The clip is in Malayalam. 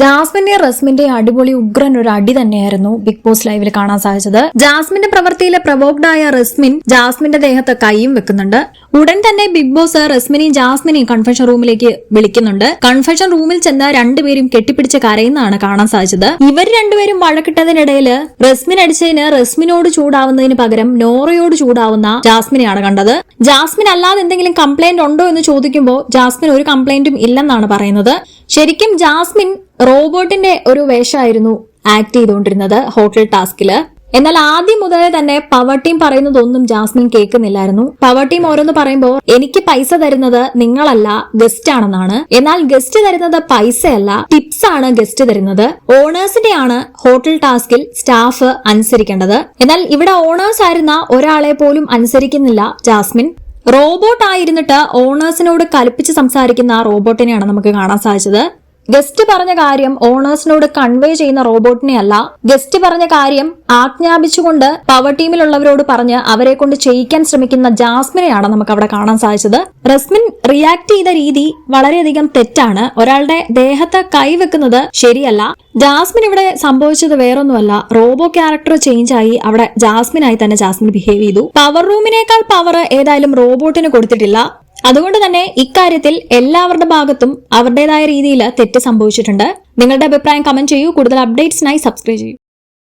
ജാസ്മിന്റെ റസ്മിന്റെ അടിപൊളി ഉഗ്രൻ ഒരു അടി തന്നെയായിരുന്നു ബിഗ് ബോസ് ലൈവിൽ കാണാൻ സാധിച്ചത്. ജാസ്മിന്റെ പ്രവൃത്തിയിലെ പ്രവോക്ഡായ റസ്മിൻ ജാസ്മിന്റെ ദേഹത്ത് കൈയും വെക്കുന്നുണ്ട്. ഉടൻ തന്നെ ബിഗ് ബോസ് റസ്മിനെയും ജാസ്മിനെയും കൺഫെഷൻ റൂമിലേക്ക് വിളിക്കുന്നുണ്ട്. കൺഫെഷൻ റൂമിൽ ചെന്ന് രണ്ടുപേരും കെട്ടിപ്പിടിച്ച് കരയുന്നതാണ് കാണാൻ സാധിച്ചത്. ഇവർ രണ്ടുപേരും വഴക്കിട്ടതിനിടയിൽ റസ്മിൻ അടിച്ചതിന് റസ്മിനോട് ചൂടാവുന്നതിന് പകരം നോറയോട് ചൂടാവുന്ന ജാസ്മിനെയാണ് കണ്ടത്. ജാസ്മിൻ അല്ലാതെ എന്തെങ്കിലും കംപ്ലൈന്റ് ഉണ്ടോ എന്ന് ചോദിക്കുമ്പോൾ ജാസ്മിൻ ഒരു കംപ്ലൈന്റും ഇല്ലെന്നാണ് പറയുന്നത്. ശരിക്കും ജാസ്മിൻ റോബോട്ടിന്റെ ഒരു വേഷമായിരുന്നു ആക്ട് ചെയ്തുകൊണ്ടിരുന്നത് ഹോട്ടൽ ടാസ്കിൽ. എന്നാൽ ആദ്യം മുതലേ തന്നെ പവർ ടീം പറയുന്നതൊന്നും ജാസ്മിൻ കേൾക്കുന്നില്ലായിരുന്നു. പവർ ടീം ഓരോന്ന് പറയുമ്പോൾ എനിക്ക് പൈസ തരുന്നത് നിങ്ങളല്ല ഗസ്റ്റ് ആണെന്നാണ്. എന്നാൽ ഗസ്റ്റ് തരുന്നത് പൈസയല്ല ടിപ്സ് ആണ് ഗസ്റ്റ് തരുന്നത്. ഓണേഴ്സിന്റെ ആണ് ഹോട്ടൽ ടാസ്കിൽ സ്റ്റാഫ് അനുസരിക്കേണ്ടത്. എന്നാൽ ഇവിടെ ഓണേഴ്സ് ആയിരുന്ന ഒരാളെ പോലും അനുസരിക്കുന്നില്ല ജാസ്മിൻ. റോബോട്ട് ആയിരുന്നിട്ട് ഓണേഴ്സിനോട് കൽപ്പിച്ച് സംസാരിക്കുന്ന ആ റോബോട്ടിനെയാണ് നമുക്ക് കാണാൻ സാധിച്ചത്. ഗസ്റ്റ് പറഞ്ഞ കാര്യം ഓണേഴ്സിനോട് കൺവേ ചെയ്യുന്ന റോബോട്ടിനെ അല്ല. ഗസ്റ്റ് പറഞ്ഞ കാര്യം ആജ്ഞാപിച്ചുകൊണ്ട് പവർ ടീമിലുള്ളവരോട് പറഞ്ഞ് അവരെ കൊണ്ട് ചെയ്യിക്കാൻ ശ്രമിക്കുന്ന ജാസ്മിനെയാണ് നമുക്ക് അവിടെ കാണാൻ സാധിച്ചത്. റസ്മിൻ റിയാക്ട് ചെയ്ത രീതി വളരെയധികം തെറ്റാണ്. ഒരാളുടെ ദേഹത്ത് കൈവെക്കുന്നത് ശരിയല്ല. ജാസ്മിൻ ഇവിടെ സംഭവിച്ചത് വേറൊന്നുമല്ല. റോബോ ക്യാരക്ടർ ചേഞ്ച് ആയി അവിടെ ജാസ്മിനായി തന്നെ ജാസ്മിൻ ബിഹേവ് ചെയ്തു. പവർ റൂമിനേക്കാൾ പവർ ഏതായാലും റോബോട്ടിന് കൊടുത്തിട്ടില്ല. അതുകൊണ്ട് തന്നെ ഇക്കാര്യത്തിൽ എല്ലാവരുടെ ഭാഗത്തും അവരുടേതായ രീതിയിൽ തെറ്റ് സംഭവിച്ചിട്ടുണ്ട്. നിങ്ങളുടെ അഭിപ്രായം കമന്റ് ചെയ്യൂ. കൂടുതൽ അപ്ഡേറ്റ്സിനായി സബ്സ്ക്രൈബ് ചെയ്യൂ.